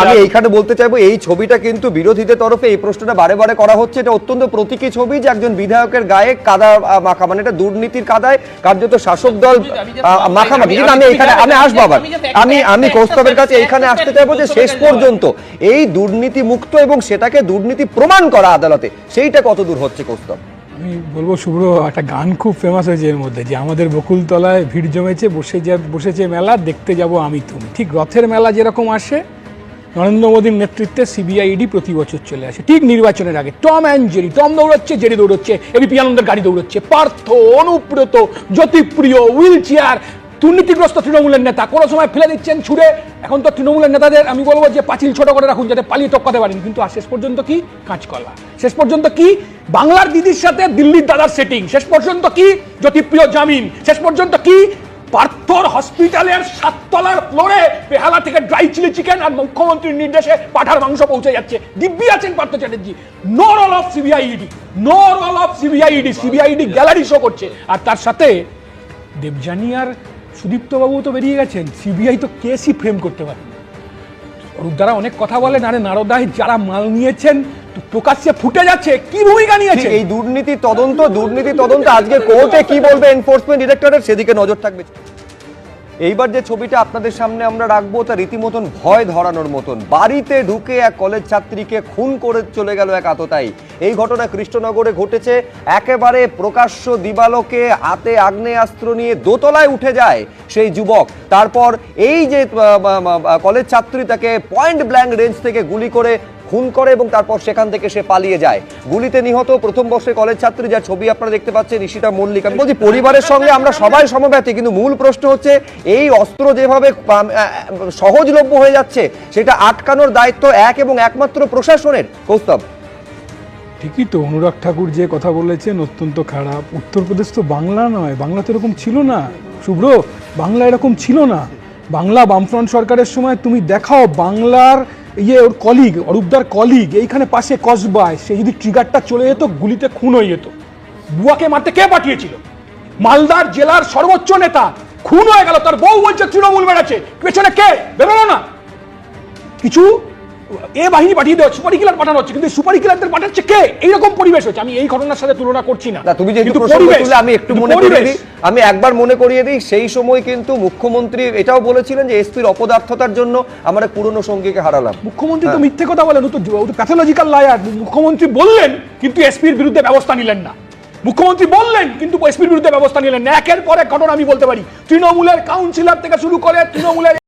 আমি এইখানে বলতে চাইব এই ছবিটা কিন্তু বিরোধীদের তরফে এই প্রশ্নটা বারে বারে করা হচ্ছে। এটা অত্যন্ত প্রতীকী ছবি যে একজন বিধায়কের গায়ে কাদা মাখা মানে এটা দুর্নীতির কাদায় কার্যত শাসক দল মাখামাখি কিন্তু আমি এখানে আমি আসব আবার। আমি আমি কৌস্তবের কাছে এইখানে আসতে চাইব যে শেষ পর্যন্ত এই দুর্নীতি মুক্ত এবং সেটাকে দুর্নীতি প্রমাণ করা আদালতে সেইটা কত দূর হচ্ছে কৌস্তব? আমি বলব শুভ্র একটা গান খুব ফেমাস হয়েছে এর মধ্যে যে আমাদের বকুলতলায় ভিড় জমেছে বসে যা বসেছে মেলা দেখতে যাব আমি তুমি। ঠিক রথের মেলা যেরকম আসে নরেন্দ্র মোদীর নেতৃত্বে সিবিআইডি প্রতি বছর চলে আসে। ঠিক নির্বাচনের আগে টম অ্যান্ড জেরি, টম দৌড়চ্ছে, জেরি দৌড়চ্ছে এবিপি আনন্দের গাড়ি দৌড়চ্ছে, পার্থ, অনুব্রত, জ্যোতিপ্রিয় হুইল চেয়ার দুর্নীতিগ্রস্ত তৃণমূলের নেতা, কোনো সময় ফেলে দিচ্ছেন ছুড়ে, এখন তো তৃণমূলের নেতাদের আমি বলব যে পাঁচিল ছোট করে রাখুন যাতে পালিয়ে টপকাতে পারেন, কিন্তু আর শেষ পর্যন্ত কি? কাঁচকলা। শেষ পর্যন্ত কি? বাংলার দিদির সাথে দিল্লির দাদার সেটিং শেষ পর্যন্ত কি? জ্যোতিপ্রিয় জামিন। শেষ পর্যন্ত কি? পার্থর হসপিটালের সাততলার ফ্লোরে বেহালা থেকে ড্রাই চিলি চিকেন আর মুখ্যমন্ত্রীর নির্দেশে পাঠার মাংস পৌঁছে যাচ্ছে। দিব্যি আছেন Partha Chatterjee. No role of CBI ED no role of CBI ED CBI ED gallery show করছে। আর তার সাথে দেবযানী আর সুদীপ্তবাবু তো বেরিয়ে গেছেন। সিবিআই তো কেসই ফ্রেম করতে পারে দ্বারা অনেক কথা বলেন আরে নারদায় যারা মাল নিয়েছেন তো প্রকাশ্যে ফুটে যাচ্ছে কি ভূমিকা নিয়েছে এই দুর্নীতি তদন্ত দুর্নীতি তদন্ত আজকে কোর্টে কি বলবে এনফোর্সমেন্ট ডিরেক্টরের সেদিকে নজর থাকবে। এইবার যে ছবিটা আপনাদের সামনে আমরা রাখব, তা রীতিমতন ভয় ধরানোর মতন। বাড়িতে ঢুকে এক কলেজ ছাত্রীকে খুন করে চলে গেল এক আততাই এই ঘটনা কৃষ্ণনগরে ঘটেছে। একেবারে প্রকাশ্য দিবালোকে হাতে আগ্নেয়াস্ত্র নিয়ে দোতলায় উঠে যায় সেই যুবক। তারপর এই যে কলেজ ছাত্রী তাকে পয়েন্ট ব্ল্যাঙ্ক রেঞ্জ থেকে গুলি করে খুন করে এবং তারপর সেখান থেকে সে পালিয়ে যায়। গুলিতে নিহত প্রথম বর্ষের কলেজ ছাত্রী যার ছবি আপনারা দেখতে পাচ্ছেন ঈশিতা মল্লিক। আমি বলছি, পরিবারের সঙ্গে আমরা সবাই সমব্যথী কিন্তু মূল প্রশ্ন হচ্ছে, এই অস্ত্র যেভাবে সহজলভ্য হয়ে যাচ্ছে, সেটা আটকানোর দায়িত্ব এক এবং একমাত্র প্রশাসনের। কৌস্তব। ঠিকই তো, অনুরাগ ঠাকুর যে কথা বলেছেন, অত্যন্ত খারাপ। উত্তরপ্রদেশ তো বাংলা নয়, বাংলা তো এরকম ছিল না। শুভ্র, বাংলা এরকম ছিল না। বাংলা বামফ্রন্ট সরকারের সময় তুমি দেখাও, বাংলার ইয়ে ওর কলিগ অরূপদার কলিগ এইখানে পাশে কসবায়, সে যদি ট্রিগারটা চলে যেত, গুলিতে খুন হয়ে যেত। বুয়াকে মারতে কে পাঠিয়েছিল? মালদার জেলার সর্বোচ্চ নেতা, খুন হয়ে গেল, তার বউ বলছে, তৃণমূল বেড়াচ্ছে পেছনে কে? বেরোলো না। কিছু এ বাহিনী পাঠিয়ে দেওয়া সুপারি কিলার পাঠানো হচ্ছে কিন্তু সুপারি কিলারদের পাঠাচ্ছে কে? এইরকম পরিবেশ হচ্ছে। আমি এই ঘটনার সাথে তুলনা করছি না। তুমি যেহেতু আমি একটু মনে করিয়ে দিই আমি একবার মনে করিয়ে দিই সেই সময় কিন্তু মুখ্যমন্ত্রী এটাও বলেছিলেন যে এসপির অপদার্থতার জন্য আমরা পুরনো সঙ্গীকে হারালাম। মুখ্যমন্ত্রী তো হ্যাঁ। মিথ্যে কথা বলেন তো প্যাথোলজিক্যাল লায়ার মুখ্যমন্ত্রী বললেন কিন্তু এসপির বিরুদ্ধে ব্যবস্থা নিলেন না। মুখ্যমন্ত্রী বললেন কিন্তু এসপির বিরুদ্ধে ব্যবস্থা নিলেন একের পর এক ঘটনা আমি বলতে পারি। তৃণমূলের কাউন্সিলর থেকে শুরু করে তৃণমূলের